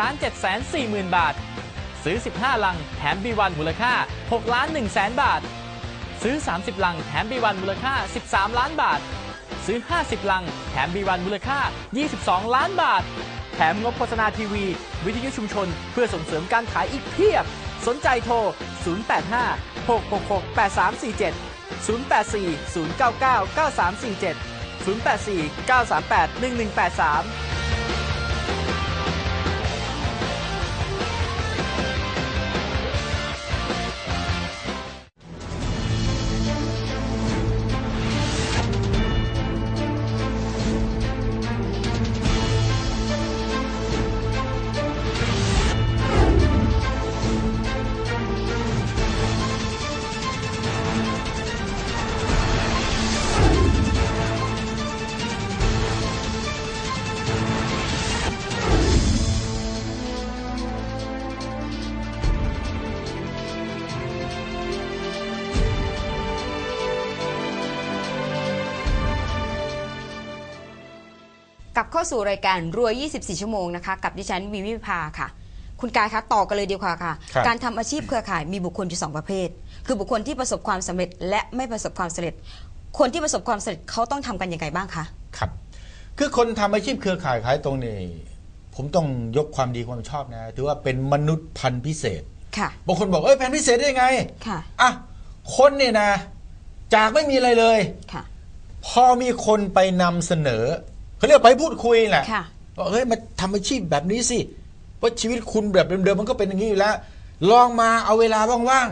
ล้าน7 4 0 0 0 0 บาท ซื้อ 15 ลัง แถม B1 มูลค่า6ล้าน1แสนบาท ซื้อ 30 ลัง แถม B1 มูลค่า 13 ล้านบาท ซื้อ 50 ลัง แถม B1 มูลค่า 22 ล้านบาท แถมงบโฆษณาทีวี วิทยุชุมชน เพื่อส่งเสริมการขายอีกเพียบ สนใจโทร 085 666 8347 084 099 9347 084 938 1183 กลับเข้าสู่รายการรวย24 ชั่วโมงนะคะ กับดิฉันวีวิภาค่ะ คุณกายคะต่อกันเลยดีกว่าค่ะ ครับ การทำอาชีพเครือข่ายมีบุคคลอยู่สองประเภท คือบุคคลที่ประสบความสำเร็จ และไม่ประสบความสำเร็จ คนที่ประสบความสำเร็จเขาต้องทำกันยังไงบ้างคะ ครับ คือคนทำอาชีพเครือข่ายขายตรงนี่ผมต้องยกความดีความชอบนะ ถือว่าเป็นมนุษย์พันธุ์พิเศษ ค่ะ บางคนบอกเอ้ยพันธุ์พิเศษได้ยังไง ค่ะ อะ คนเนี่ยนะ จากไม่มีอะไรเลย ค่ะ พอมีคนไปนำเสนอ เขาเรียกไปพูดคุยแหละค่ะ ว่าเฮ้ยมาทำอาชีพแบบนี้สิว่าชีวิตคุณแบบเดิมๆมันก็เป็นอย่างนี้อยู่แล้ว ลองมาเอาเวลาว่าง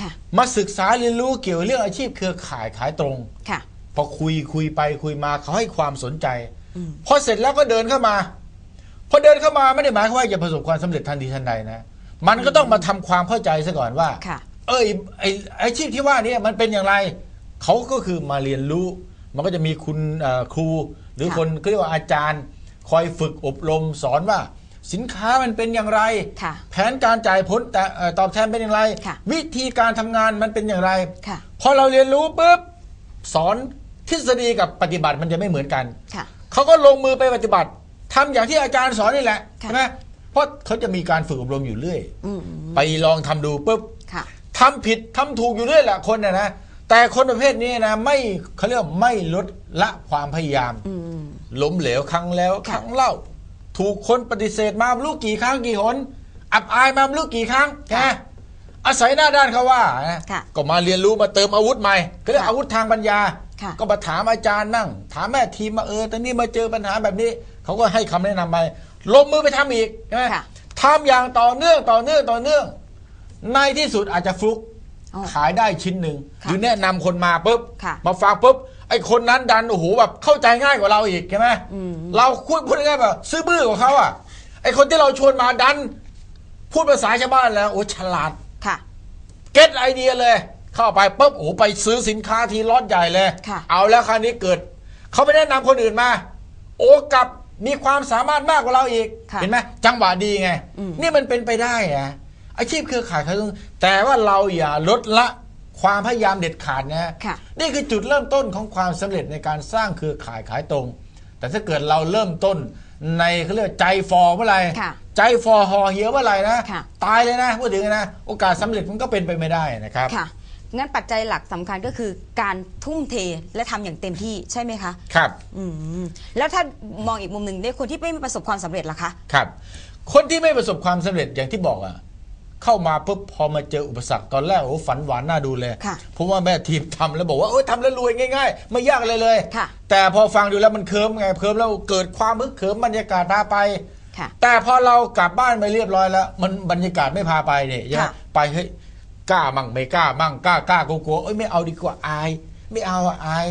ค่ะ ๆ มาศึกษาเรียนรู้เกี่ยวกับเรื่องอาชีพเครือข่ายขายตรง ค่ะ พอคุยคุยไปคุยมาเขาให้ความสนใจพอเสร็จแล้วก็เดินเข้ามา พอเดินเข้ามาไม่ได้หมายความว่าจะประสบความสำเร็จทันทีทันใดนะ มันก็ต้องมาทำความเข้าใจซะก่อนว่า ค่ะ เอยไออาชีพที่ว่านี้มันเป็นอย่างไร เขาก็คือมาเรียนรู้ มันก็จะมีคุณเอ่อครู หรือค่ะคนก็เรียกว่าอาจารย์ คอยฝึกอบรมสอนว่าสินค้ามันเป็นอย่างไรค่ะแผนการจ่ายผลแต่เอ่อตอบแทนเป็นอย่างไรค่ะวิธีการทำงานมันเป็นอย่างไรค่ะพอเราเรียนรู้ปุ๊บสอนทฤษฎีกับปฏิบัติมันจะไม่เหมือนกันค่ะเขาก็ลงมือไปปฏิบัติทำอย่างที่อาจารย์สอนนี่แหละค่ะใช่ไหมเพราะเขาจะมีการฝึกอบรมอยู่เรื่อยอืมไปลองทำดูปุ๊บค่ะทำผิดทำถูกอยู่เรื่อยแหละคนนะนะ แต่คนประเภทนี้นะไม่เขาเรียกว่าไม่ลดละความพยายามอืมล้มเหลวครั้งแล้วค่ะครั้งเล่า ถูกคนปฏิเสธมาไม่รู้กี่ครั้งกี่หน อับอายมาไม่รู้กี่ครั้งนะอาศัยหน้าด้านเขาว่านะค่ะก็มาเรียนรู้มาเติมอาวุธใหม่ก็เรียกค่ะอาวุธทางปัญญาค่ะก็มาถามอาจารย์นั่ง ถามแม่ทีมมาเออตอนนี้มาเจอปัญหาแบบนี้เขาก็ให้คำแนะนำไปลงมือไปทำอีกใช่ไหมค่ะทำอย่างต่อเนื่องต่อเนื่องต่อเนื่อง ในที่สุดอาจจะฟลุกอ๋อ ขายได้ชิ้นหนึ่งค่ะหรือแนะนำคนมาปุ๊บค่ะมาฟังปุ๊บไอ้คนนั้นดันโอ้โหแบบเข้าใจง่ายกว่าเราอีกใช่ไหมอืมเราพูดพูดง่ายๆแบบซื้อบื้อกว่าเขาอะไอ้คนที่เราชวนมาดัน พูดภาษาชาวบ้านแล้วโอ้ฉลาดค่ะเก็ตไอเดียเลย เข้าไปปุ๊บโอ้โหไปซื้อสินค้าทีล็อตใหญ่เลยค่ะเอาแล้วคราวนี้เกิดเขาไปแนะนำคนอื่นมา โอ้กลับมีความสามารถมากกว่าเราอีกค่ะเห็นไหมจังหวะดีไงอืมนี่มันเป็นไปได้อะ อาชีพเครือข่ายขายตรงแต่ว่าเราอย่าลดละความพยายามเด็ดขาดนะค่ะนี่คือจุดเริ่มต้นของความสำเร็จในการสร้างเครือข่ายขายตรง แต่ถ้าเกิดเราเริ่มต้นในเขาเรียกว่าใจฟอเมื่อไหร่ค่ะใจฟอหอเหี่ยวเมื่อไหร่นะค่ะตายเลยนะพูดถึงนะ โอกาสสำเร็จมันก็เป็นไปไม่ได้นะครับค่ะงั้นปัจจัยหลักสำคัญก็คือการทุ่มเทและทำอย่างเต็มที่ใช่ไหมคะครับอืมแล้วถ้ามองอีกมุมหนึ่งในคนที่ไม่ประสบความสำเร็จล่ะคะครับ คนที่ไม่ประสบความสำเร็จอย่างที่บอกอะ เข้ามาปุ๊บพอมาเจออุปสรรคตอนแรกโอ้ฝันหวานน่าดูเลยค่ะเพราะว่าแม่ทีมทำแล้วบอกว่าเอ้ยทำแล้วรวยง่าย ๆ ไม่ยากเลยเลยค่ะแต่พอฟังดูแล้วมันเคิมไงเคิมแล้วเกิดความมึกเขิมบรรยากาศพาไปค่ะแต่พอเรากลับบ้านไปเรียบร้อยแล้ว มันบรรยากาศไม่พาไปเนี่ยใช่ไหมค่ะไปเฮ้ยกล้ามั่งไม่กล้ามั่งกล้ากล้ากลัวกลัวเอ้ยไม่เอาดีกว่าอาย ไม่เอาอะอาย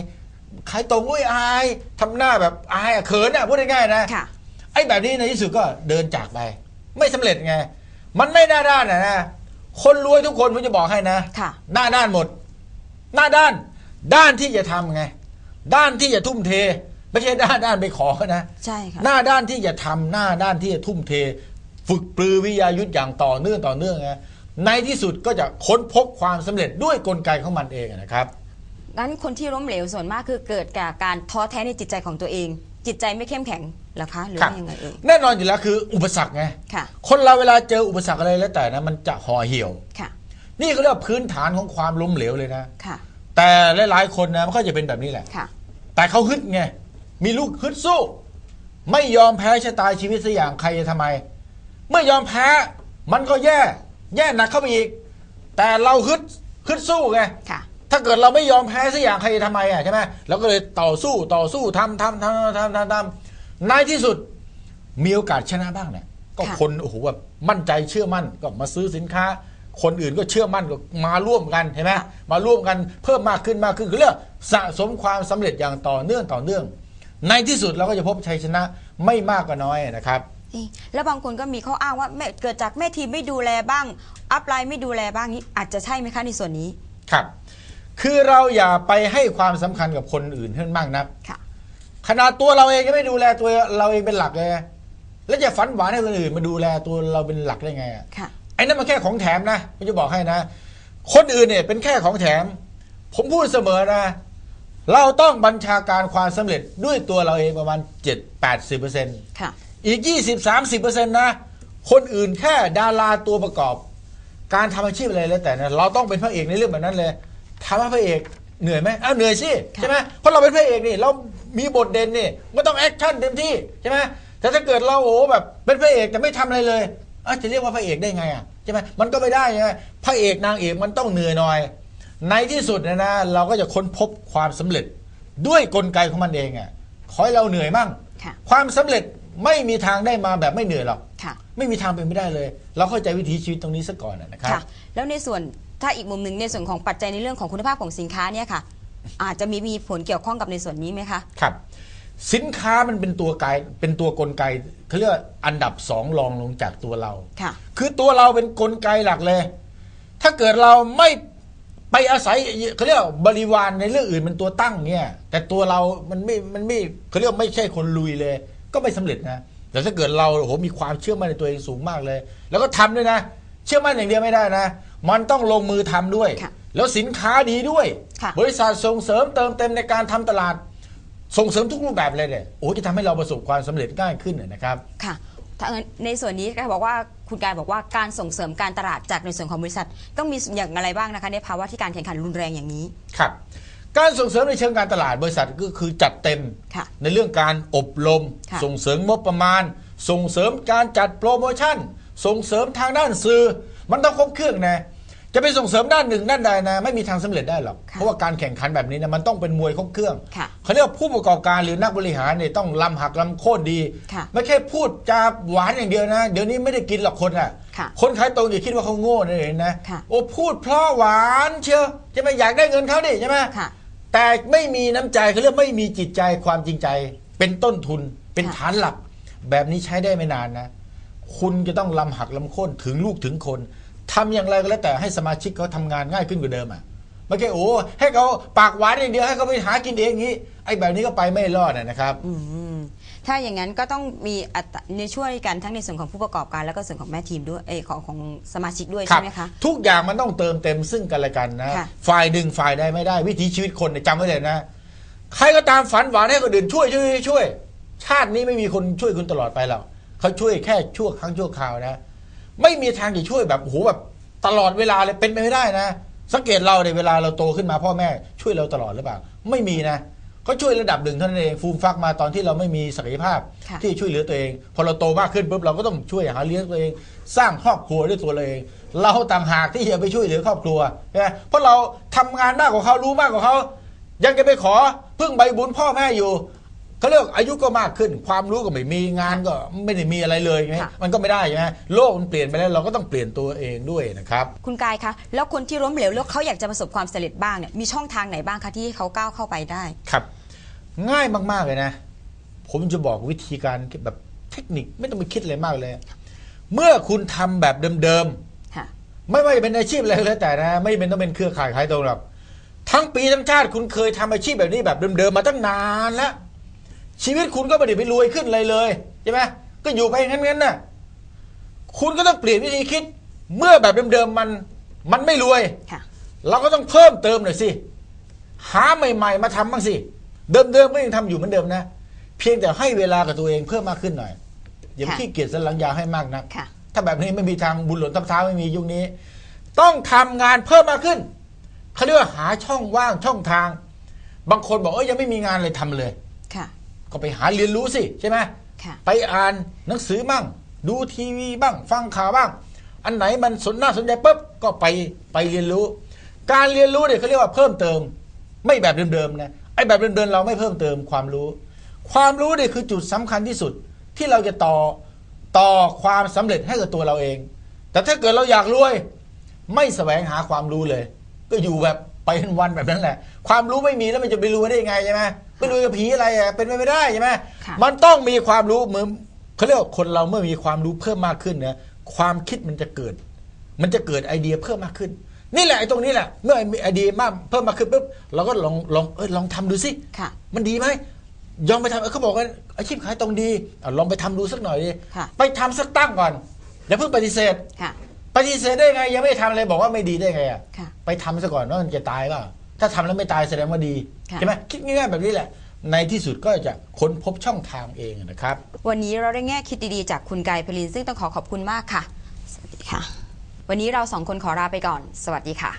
ขายตรงอุ้ยอายทำหน้าแบบอายอะเขินอะพูดง่ายๆนะค่ะไอ้แบบนี้ในที่สุดก็เดินจากไป ไม่สำเร็จไง มันไม่หน้าด้านนะนะคนรวยทุกคนผมจะบอกให้นะค่ะ หน้าด้านหมด หน้าด้าน ด้านที่จะทำไง ด้านที่จะทุ่มเท ไม่ใช่ด้านด้านไปขอนะ ใช่ค่ะ หน้าด้านที่จะทำหน้าด้านที่จะทุ่มเท ฝึกปรือวิทยายุทธอย่างต่อเนื่องต่อเนื่องไงในที่สุดก็จะค้นพบความสำเร็จด้วยกลไกของมันเองนะครับ งั้นคนที่ล้มเหลวส่วนมากคือเกิดจากการท้อแท้ในจิตใจของตัวเอง จิตใจไม่เข้มแข็งเหรอคะหรือครับว่ายังไงเอ่ยแน่นอนอยู่แล้วคืออุปสรรคไงค่ะ คนเราเวลาเจออุปสรรคอะไรแล้วแต่นะมันจะห่อเหี่ยว ค่ะ นี่ก็เรียกว่าพื้นฐานของความล้มเหลวเลยนะ ค่ะ แต่หลายๆคนนะมันก็จะเป็นแบบนี้แหละ ค่ะ แต่เขาฮึดไง มีลูกฮึดสู้ ไม่ยอมแพ้ชะตาชีวิตสักอย่างใครจะทำไม เมื่อยอมแพ้มันก็แย่ แย่หนักเข้าไปอีก แต่เราฮึดฮึดสู้ไง ค่ะ ถ้าเกิดเราไม่ยอมแพ้สักอย่างใครจะทำไมอะใช่ไหมเราก็เลยต่อสู้ต่อสู้ทำทำทำทำทำทำ ในที่สุดมีโอกาสชนะบ้างเนี่ยก็ค่ะคนโอ้โหแบบมั่นใจเชื่อมั่นก็มาซื้อสินค้า คนอื่นก็เชื่อมั่นก็มาร่วมกันเห็นไหมมาร่วมกันเพิ่มมากขึ้นมากขึ้นคือเรื่องสะสมความสำเร็จอย่างต่อเนื่องต่อเนื่อง ในที่สุดเราก็จะพบชัยชนะไม่มากก็น้อยนะครับนี่แล้วบางคนก็มีข้ออ้างว่าแม่เกิดจากแม่ทีมไม่ดูแลบ้าง อัพไลน์ไม่ดูแลบ้างนี้อาจจะใช่ไหมคะในส่วนนี้ครับ คือเราอย่าไปให้ความสำคัญกับคนอื่นเพิ่มมากนักค่ะ ขนาดตัวเราเองก็ไม่ดูแลตัวเราเองเป็นหลักเลย แล้วจะฝันหวานให้คนอื่นมาดูแลตัวเราเป็นหลักได้ไงอะค่ะ ไอ้นั่นมันแค่ของแถมนะผมจะบอกให้นะ คนอื่นเนี่ยเป็นแค่ของแถม ผมพูดเสมอนะ เราต้องบัญชาการความสำเร็จด้วยตัวเราเองประมาณ 7-80%ค่ะ อีก 20-30%นะ คนอื่นแค่ดาราตัวประกอบ การทำอาชีพอะไรแล้วแต่นะเราต้องเป็นพระเอกในเรื่องแบบนั้นเลยทำให้พระเอกเหนื่อยไหมอ้าวเหนื่อยสิค่ะใช่ไหมเพราะเราเป็นพระเอกนี่เรา มีบทเด่นนี่ก็ต้องแอคชั่นเต็มที่ใช่ไหมแต่ถ้าเกิดเราโอ้แบบเป็นพระเอกแต่ไม่ทำอะไรเลยอ้าวจะเรียกว่าพระเอกได้ไงอะใช่ไหมมันก็ไม่ได้ไงพระเอกนางเอกมันต้องเหนื่อยหน่อย ในที่สุดเนยนะเราก็จะค้นพบความสำเร็จด้วยกลไกของมันเองอะขอให้เราเหนื่อยมั่งค่ะความสำเร็จไม่มีทางได้มาแบบไม่เหนื่อยหรอกค่ะไม่มีทางเป็นไม่ได้เลย เราเข้าใจวิถีชีวิตตรงนี้ซะก่อนนะครับค่ะแล้วในส่วนถ้าอีกมุมหนึ่งในส่วนของปัจจัยในเรื่องของคุณภาพของสินค้าเนี่ยค่ะ อาจจะมีมีผลเกี่ยวข้องกับในส่วนนี้ไหมคะครับ สินค้ามันเป็นตัวไกลเป็นตัวกลไกเขาเรียกว่าอันดับสองรองลงจากตัวเรา ค่ะ คือตัวเราเป็นกลไกหลักเลย ถ้าเกิดเราไม่ไปอาศัยเขาเรียกว่าบริวารในเรื่องอื่นเป็นตัวตั้งเนี่ยแต่ตัวเรา มันไม่ มันไม่เขาเรียกว่าไม่ใช่คนลุยเลย ก็ไม่สำเร็จนะ แต่ถ้าเกิดเราโอ้โหมีความเชื่อมั่นในตัวเองสูงมากเลย แล้วก็ทำด้วยนะ เชื่อมั่นอย่างเดียวไม่ได้นะ มันต้องลงมือทำด้วย ค่ะ แล้วสินค้าดีด้วยค่ะบริษัทส่งเสริมเติมเต็มในการทำตลาด ส่งเสริมทุกรูปแบบเลยเนี่ยโอ้จะทำให้เราประสบความสำเร็จง่ายขึ้นนะครับค่ะถ้างั้นในส่วนนี้ก็บอกว่าคุณกายบอกว่าการส่งเสริมการตลาดจากในส่วนของบริษัท ต้องมีอย่างอะไรบ้างนะคะในภาวะที่การแข่งขันรุนแรงอย่างนี้ครับการส่งเสริมในเชิงการตลาดบริษัทก็คือจัดเต็มค่ะในเรื่องการอบรมค่ะส่งเสริมงบประมาณ ส่งเสริมการจัดโปรโมชั่น ส่งเสริมทางด้านสื่อ มันต้องครบเครื่องนะ จะไปส่งเสริมด้านหนึ่งด้านใดนะ ไม่มีทางสำเร็จได้หรอกค่ะเพราะว่าการแข่งขันแบบนี้นะมันต้องเป็นมวยครบเครื่องค่ะเขาเรียกว่าผู้ประกอบการหรือนักบริหารเนี่ยต้องลำหักลำโค่นดีค่ะไม่แค่พูดจาหวานอย่างเดียวนะ เดี๋ยวนี้ไม่ได้กินหรอกคนอะค่ะคนขายตรงอย่าคิดว่าเขาโง่นะเองนะค่ะโอ้พูดเพราะหวานเชียวใช่ไหมอยากได้เงินเขาดิใช่ไหมค่ะแต่ไม่มีน้ำใจเขาเรียกไม่มีจิตใจความจริงใจ เป็นต้นทุนเป็นค่ะฐานหลัก แบบนี้ใช้ได้ไม่นานนะ คุณจะต้องลำหักลำโค่นถึงลูกถึงคน ทำอย่างไรก็แล้วแต่ให้สมาชิกเขาทำงานง่ายขึ้นกว่าเดิมอะไม่ใช่โอ้ให้เขาปากหวานอย่างเดียวให้เขาไปหากินเองนี้ไอ้แบบนี้ก็ไปไม่รอดอะนะครับอืมถ้าอย่างนั้นก็ต้องมีอัตราในช่วยกันทั้งในส่วนของผู้ประกอบการแล้วก็ส่วนของแม่ทีมด้วยเอยของของสมาชิกด้วยครัใช่บไหมคะทุกอย่างมันต้องเติมเต็มซึ่งกันและกันนะค่ะฝ่ายหนึ่งฝ่ายใดไม่ได้ วิถีชีวิตคนเนี่ยจำไว้เลยนะ ใครก็ตามฝันหวานให้คนอื่นช่วยช่วยช่วย ชาตินี้ไม่มีคนช่วยคุณตลอดไปหรอกเขาช่วยแค่ชั่วครั้งชั่วคราวนะ ไม่มีทางจะช่วยแบบโอ้โหแบบตลอดเวลาเลยเป็นไปไม่ได้นะ สังเกตเราในยเวลาเราโตขึ้นมาพ่อแม่ช่วยเราตลอดหรือเปล่า ไม่มีนะเขาช่วยระดับหนึ่งเท่านั้นเองฟูมฟักมาตอนที่เราไม่มีศักยภาพค่ะที่จะช่วยเหลือตัวเอง พอเราโตมากขึ้นปุ๊บเราก็ต้องช่วยหาเลี้ยงตัวเอง สร้างครอบครัวด้วยตัวเราเอง เราต่างหากที่จะไปช่วยเหลือครอบครัวใช่ไหมเพราะเราทำงานมากกว่าเขารู้มากกว่าเขายังจะไปขอพึ่งใบบุญพ่อแม่อยู่ เขาเรียกอายุก็มากขึ้น ความรู้ก็ไม่มีงานก็ไม่ได้มีอะไรเลยไงค่ะ มันก็ไม่ได้ใช่ไหมโลกมันเปลี่ยนไปแล้วเราก็ต้องเปลี่ยนตัวเองด้วยนะครับ คุณกายคะแล้วคนที่ล้มเหลวแล้วเขาอยากจะประสบความสำเร็จบ้างเนี่ยมีช่องทางไหนบ้างคะที่เขาก้าวเข้าไปได้ ครับ ง่ายมาก ๆ เลยนะ ผมจะบอกวิธีการแบบเทคนิคไม่ต้องไปคิดอะไรมากเลย เมื่อคุณทำแบบเดิม ค่ะ ๆ ไม่ว่าจะเป็นอาชีพอะไรก็แล้วแต่นะ ไม่เป็นต้องเป็นเครือข่ายขายตรงหรอกทั้งปีทั้งชาติคุณเคยทำอาชีพแบบนี้แบบเดิมๆมาตั้งนานแล้ว ชีวิตคุณก็ไม่ได้ไปรวยขึ้นเลยเลยใช่ไหมก็อยู่ไปงั้นๆน่ะคุณก็ต้องเปลี่ยนวิธีคิด เมื่อแบบเดิมๆมันมันไม่รวยค่ะเราก็ต้องเพิ่มเติมหน่อยสิหาใหม่ ๆ มาทำบ้างสิเดิมๆก็ยังทำอยู่เหมือนเดิมนะ เพียงแต่ให้เวลากับตัวเองเพิ่มมากขึ้นหน่อยอย่าไปค่ะขี้เกียจสันหลังยาวให้มากนักค่ะถ้าแบบนี้ไม่มีทางบุญหล่นทับเท้าไม่มียุคนี้ ต้องทำงานเพิ่มมากขึ้นเขาเรียกว่าหาช่องว่างช่องทาง บางคนบอกเอ้ยยังไม่มีงานเลยทำเลยค่ะ ก็ไปหาเรียนรู้สิใช่ไหมค่ะไปอ่านหนังสือบ้าง ดูทีวีบ้าง ฟังข่าวบ้าง อันไหนมันสนน่าสนใจปุ๊บก็ไปไปเรียนรู้ การเรียนรู้เนี่ยเขาเรียกว่าเพิ่มเติม ไม่แบบเดิมๆนะไอ้แบบเดิมๆเราไม่เพิ่มเติมความรู้ ความรู้เนี่ยคือจุดสำคัญที่สุดที่เราจะต่อต่อความสำเร็จให้กับตัวเราเอง แต่ถ้าเกิดเราอยากรวย ไม่แสวงหาความรู้เลย ก็อยู่แบบไปวันๆแบบนั้นแหละ ความรู้ไม่มีแล้วมันจะไปรวยได้ยังไงใช่ไหม ไปรวยกับผีอะไรอะเป็นไปไม่ได้ใช่ไหมค่ะมันต้องมีความรู้เหมือนเขาเรียกว่าคนเราเมื่อมีความรู้เพิ่มมากขึ้นนะความคิดมันจะเกิด มันจะเกิดไอเดียเพิ่มมากขึ้น นี่แหละไอ้ตรงนี้แหละ เมื่อมีไอเดียมากเพิ่มมากขึ้นปุ๊บเราก็ลองลองเออลองทำดูสิค่ะมันดีไหมยอมไปทำเออเขาบอกว่าอาชีพขายตรงดีเอาลองไปทำดูสักหน่อยดิค่ะไปทำสักตั้งก่อนอย่าเพิ่งปฏิเสธค่ะปฏิเสธได้ไงยังไม่ได้ทำอะไรบอกว่าไม่ดีได้ไงอะค่ะไปทำซะก่อนว่ามันจะตายเปล่า ถ้าทำแล้วไม่ตายแสดงว่าดีค่ะใช่ไหมคิดง่ายๆแบบนี้แหละ ในที่สุดก็จะค้นพบช่องทางเองนะครับ วันนี้เราได้แง่คิดดีๆจากคุณกายพลินซึ่งต้องขอขอบคุณมากค่ะ สวัสดีค่ะ วันนี้เราสองคนขอลาไปก่อน สวัสดีค่ะ